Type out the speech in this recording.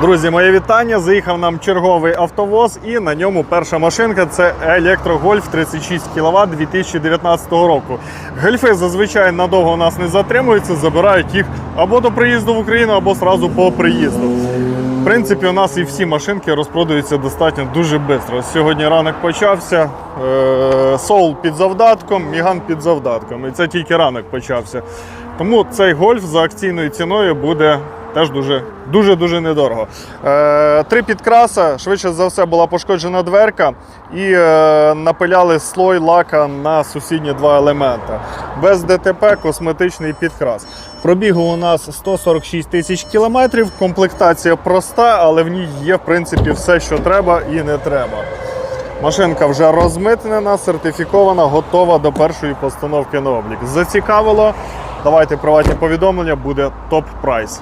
Друзі, моє вітання. Заїхав нам черговий автовоз, і на ньому перша машинка це електрогольф 36 кВт 2019 року. Гольфи зазвичай надовго у нас не затримуються, забирають їх або до приїзду в Україну, або сразу по приїзду. В принципі, у нас і всі машинки розпродаються достатньо дуже швидко. Сьогодні ранок почався. е, Соул під завдатком, Міган під завдатком. І це тільки ранок почався. Тому цей гольф за акційною ціною буде теж дуже дуже дуже недорого. Е, три підкраса, швидше за все, була пошкоджена дверка і е, напиляли слой лака на сусідні два елемента. Без ДТП косметичний підкрас. Пробігу у нас 146 тисяч кілометрів. Комплектація проста, але в ній є в принципі все, що треба і не треба. Машинка вже розмитнена, сертифікована, готова до першої постановки на облік. Зацікавило. Давайте приватні повідомлення, буде топ прайс.